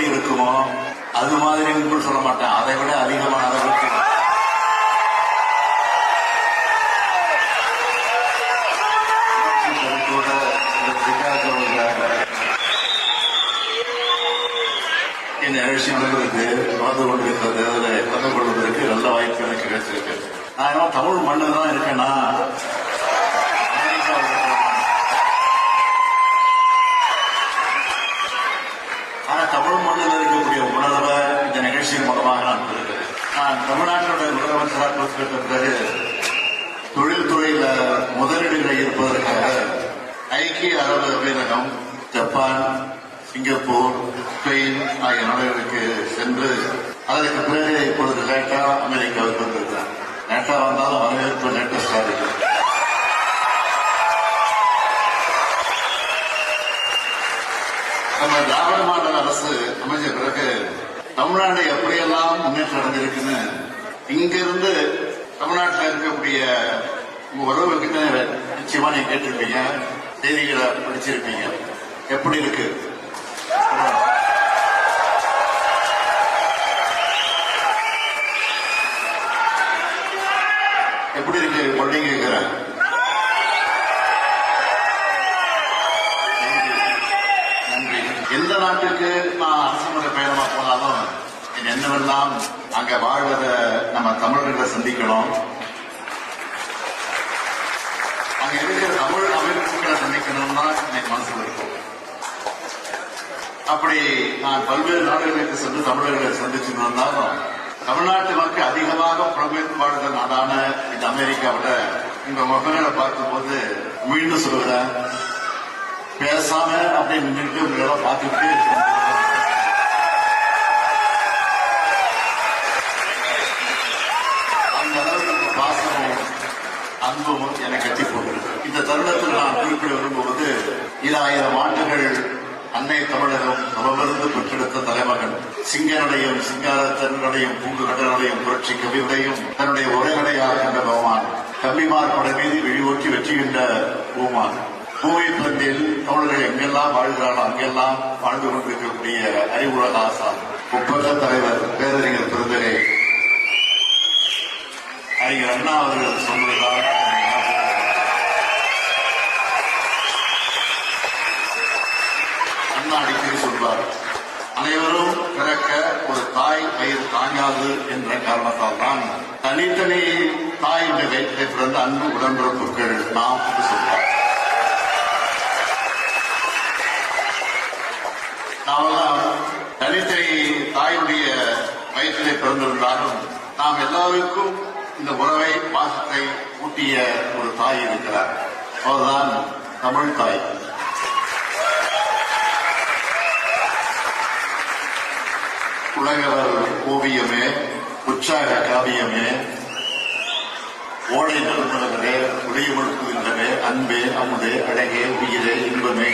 எப்படி இருக்குமோ? அது மாதிரி கூட சொல்ல மாட்டேன். அதை விட அதிகமான அளவுக்கு இந்த நிகழ்ச்சி நடந்ததுக்கு கலந்து கொண்டிருக்கிறது அதில் கலந்து கொள்வதற்கு நல்ல வாய்ப்பு எனக்கு கிடைச்சிருக்கு. நான் தமிழ் மண்ணு தான் இருக்கேன்னா அமெரிக்காவில் இருக்கிறேன். ஆனா தமிழ் மண்ணில் இருக்கக்கூடிய உணர்வை இந்த நிகழ்ச்சியின் மூலமாக நான் பெறுகிறேன் நான் தமிழ்நாட்டோட பெற்ற பிறகு தொழில்துறையில முதலீடுகளை இருப்பதற்காக ஐக்கிய அரபு அமீரகம் ஜப்பான் சிங்கப்பூர் ஸ்பெயின் ஆகிய நாடுகளுக்கு சென்று அதற்கு பிறகு இப்பொழுது லேட்டா அமெரிக்காவுக்கு வந்திருக்கிறார். லேட்டா வந்தாலும் வரவேற்பு லேட்டஸ்டா இருக்கு நம்ம திராவிட மாடல் அரசு அமைஞ்ச பிறகு தமிழ்நாடு எப்படியெல்லாம் முன்னேற்றம் அடைஞ்சிருக்குன்னு இங்கிருந்து தமிழ்நாட்டில் இருக்கக்கூடிய உங்க உறவுகிட்ட நிச்சயமா நீங்க கேட்டிருப்பீங்க. செய்திகளை படிச்சிருப்பீங்க. எப்படி இருக்கு? எப்படி இருக்கு? கொள்ளைங்க கேட்கிறேன் நன்றி. எந்த நாட்டுக்கு நான் அரசுமுறை பயணமா போனாலும் என்ன எண்ணமெல்லாம் அங்க வாழ்வத நம்ம தமிழர்களை சந்திக்கணும். அங்க இருக்கிற தமிழ் அமைப்புகளை சந்திக்கணும்னா எனக்கு மனசுல இருக்கும். அப்படி நான் பல்வேறு நாடுகளுக்கு சென்று தமிழர்களை சந்திச்சு வந்தாலும் தமிழ்நாட்டு மக்கள் அதிகமாக புலம்பெயர்ந்து நாடான இந்த அமெரிக்காவில இந்த முகங்களை பார்க்கும்போது மீண்டும் சொல்லுகிறேன் பேசாம அப்படியே நின்றுட்டு உங்களை பார்த்துட்டு அன்பும் என்னை கட்டி போகிறது இந்த தருணத்தில் நான் குறிப்பிட விரும்புவது இதாயிரம் ஆண்டுகள் அன்னை தமிழகம் நமமிருந்து பெற்றெடுத்த தலைமகன். சிங்கனுடையும் பூங்கு பூங்குகடனுடையும் புரட்சி கவிதையும் தன்னுடைய உரைநடையாக கண்ட பகவான். கம்பிமார் படை மீது விழிவோக்கி வெற்றிகின்ற பூமான். பூமி பந்தில் தமிழர்கள் எங்கெல்லாம் வாழ்கிறாரோ அங்கெல்லாம் வாழ்ந்து கொண்டிருக்கக்கூடிய அறிவுலக ஒப்பந்த தலைவர் பேரறிஞர் பெருந்தகை. அறிஞர் அண்ணா அவர்கள் சொன்னதுதான் அண்ணா அடிக்கடி சொல்வார்? அனைவரும் பிறக்க ஒரு தாய் வயிறு தாங்காது என்ற காரணத்தால் தான் தனித்தனி தாய் என்ற வயிற்றை பிறந்த அன்பு உடன்பிறப்புகள் நாம் என்று சொல்வார் நாமெல்லாம் தனித்தனி தாயுடைய வயிற்றிலே பிறந்திருந்தாலும் நாம் எல்லாருக்கும் இந்த உறவை பாசத்தை ஊட்டிய ஒரு தாய் இருக்கிறார். அவர்தான் தமிழ் தாய். உலகவர் ஓவியமே உற்சாக காவியமே ஓடை நறுமணங்களே உடையமழுப்புகின்றவே அன்பே அமுதே அழகே உயிரே இன்பமே.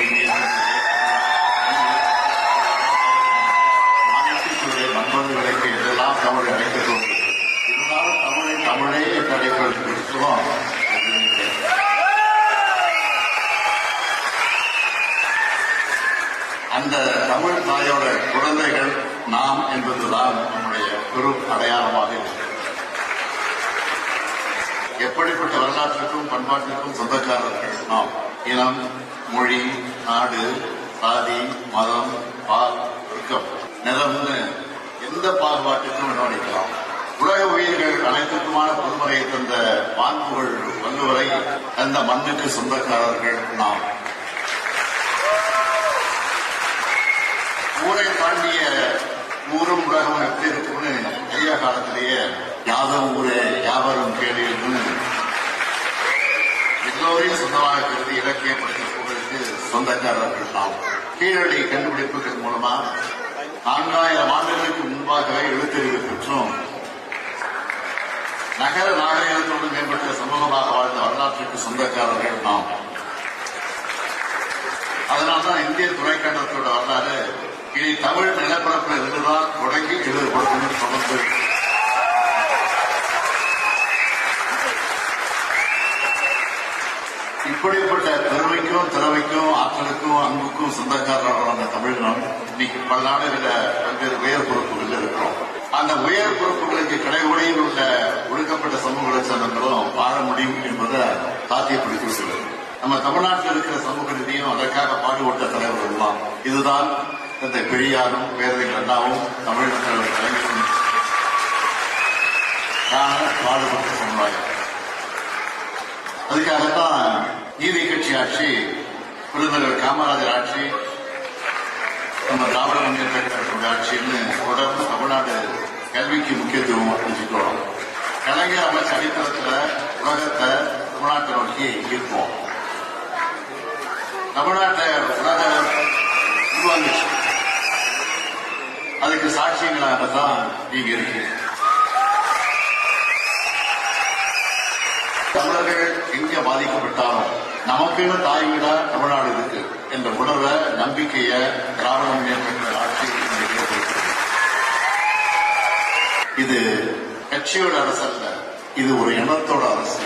மாநிலத்திற்குரிய மண்பந்துகளுக்கு என்றெல்லாம் தமிழை அழைத்துக் இருந்தாலும் தமிழை தமிழே என்று அழைப்பதற்கு அந்த தமிழ் தாயோட குழந்தைகள் நாம் என்பதுதான் நம்முடைய பெரும் அடையாளமாக இருக்கிறது. எப்படிப்பட்ட வரலாற்றுக்கும் பண்பாட்டுக்கும் சொந்தக்காரர்கள் நாம்? இனம் மொழி நாடு சாதி மதம் பால் வர்க்கம் நிலம்னு எந்த பாகுபாட்டுக்கும் வினவடிக்கலாம் உலக உயிர்கள் அனைத்துக்குமான பொதுமுறையை தந்த வான்புகள் வள்ளுவரை அந்த மண்ணுக்கு சொந்தக்காரர்கள் நாம். ஊரை தாண்டிய ஊரும் உலகம் எப்படி இருக்கும்னு ஐயா காலத்திலேயே யாதும் ஊரே யாவரும் கேள்வின்னு எல்லோரையும் சொந்தமாக கருதி இலக்கிய படிக்கப்படுவதற்கு சொந்தக்காரர்கள் நாம் கீழடி கண்டுபிடிப்புகள் மூலமா நான்காயிரம் ஆண்டுகளுக்கு முன்பாகவே எழுத்தறிவு பெற்றோம். நகர நாகரிகத்தோடு மேம்பட்ட சமூகமாக வாழ்ந்த வரலாற்றுக்கு சொந்தக்காரர்கள் நாம் அதனால்தான் இந்திய துணைக்கண்டத்தோட வரலாறு இனி தமிழ் நிலப்பரப்பில் இருந்துதான் தொடங்கி எழுதப்படும் தொடர்ந்து இப்படிப்பட்ட பெருமைக்கும் திறமைக்கும் ஆற்றலுக்கும் அன்புக்கும் சொந்தக்காரர்களான தமிழ்நாடு இன்னைக்கு பல நாடுகளில் பல்வேறு உயர் பொறுப்புகள் இருக்கிறோம். அந்த உயர் பொறுப்புகளுக்கு கடைகோடியில் உள்ள ஒடுக்கப்பட்ட சமூக சங்கங்களும் வாழ முடியும் என்பதை சாத்தியப்படுத்தி நம்ம தமிழ்நாட்டில் இருக்கிற சமூக நிதியும் அதற்காக பாடுபட்ட தலைவர்கள் தான் இதுதான் தந்தை பெரியாரும் பேரறிஞர் அண்ணாவும் தமிழகத்தில் கலைஞரும் காண பாடுபட்ட சமுதாயம் அதுக்காகத்தான் நீதி கட்சி ஆட்சி விருதுநகர் காமராஜர் ஆட்சி நம்ம திராவிட முன்னேற்ற கழகத்தோட ஆட்சின்னு தொடர்ந்து தமிழ்நாடு கல்விக்கு முக்கியத்துவம் அளிச்சுக்கிறோம் கலைஞர் நம்ம சரித்திரத்துல உலகத்தை தமிழ்நாட்டை நோக்கி ஈர்ப்போம். தமிழ்நாட்டை உலக உருவாங்கிச்சு அதுக்கு சாட்சியங்களாக தான் நீங்க இருக்கீங்க தமிழர்கள் எங்க பாதிக்கப்பட்டாலும் நமக்குன்னு தாய் வீடா தமிழ்நாடு இருக்கு என்ற உணர்வை நம்பிக்கைய திராவிட முன்னேற்ற ஆட்சி இது கட்சியோட அரசு அல்ல இது ஒரு எண்ணத்தோட அரசு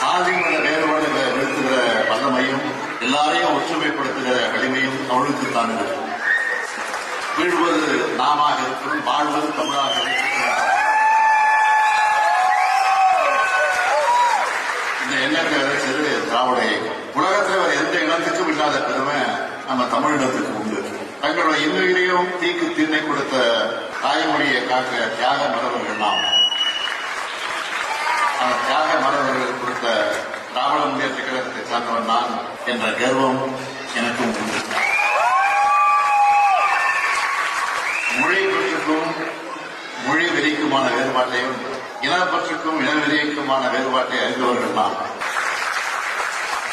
சாதி மத வேறுபாடு நிறுத்துகிற வல்லமையும் எல்லாரையும் ஒற்றுமைப்படுத்துகிற வலிமையும் அவளுக்கு தான் இருக்கு வீழ்வது நாமாக இருக்கணும் வாழ்வது தமிழாக இந்த எண்ணத்தை விதைச்சது திராவிட இயக்கம். உலகத்தில் வேற எந்த இனத்துக்கும் இல்லாத பெருமை நம்ம தமிழினத்துக்கு உண்டு. தங்களுடைய இன்னுயிரையும் தீக்கு தீர்னை கொடுத்த தாய்மொழியை காக்க தியாக மரபர்கள் நாம். அந்த தியாக மரபர்கள் கொடுத்த திராவிட முன்னேற்ற கழகத்தை சார்ந்தவன் நான். என்ற கர்வம் எனக்கும் உண்டு மொழி பற்றுக்கும் மொழி வெறிக்குமான வேறுபாட்டையும் இனப்பற்றுக்கும் இனவெறிக்குமான வேறுபாட்டை அறிந்தவர்கள் தான்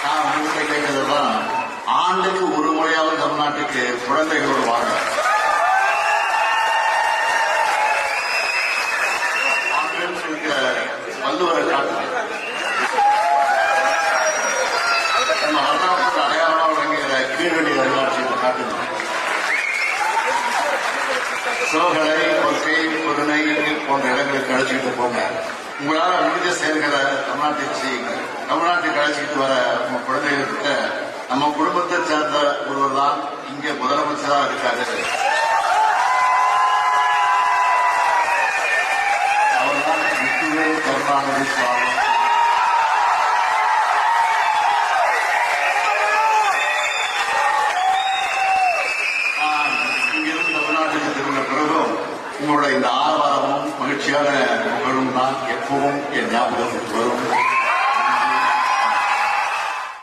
நான் உங்கள்கிட்ட கேட்கறதுதான் ஆண்டுக்கு ஒரு முறையாவது தமிழ்நாட்டுக்கு குழந்தைகளோடு வாங்க சிவகலை கொற்கை பொருணை போன்ற இடங்களுக்கு அழைச்சிக்கிட்டு போங்க. உங்களால் முடிஞ்ச செயல்களை தமிழ்நாட்டுக்கு செய்யுங்க தமிழ்நாட்டுக்கு அழைச்சிக்கிட்டு வர உங்க குழந்தைகிட்ட நம்ம குடும்பத்தை சேர்ந்த ஒருவர் தான் இங்கே முதலமைச்சராக இருக்காரு. அவர்தான் முத்துவேல் கருணாநிதி சுவாமி நான் இங்கிருந்து தமிழ்நாட்டுக்கு திரும்பின பிறகும் உங்களோட இந்த ஆரவாரமும் மகிழ்ச்சியான புகழும் தான் எப்பவும் என் ஞாபகம் வரும்.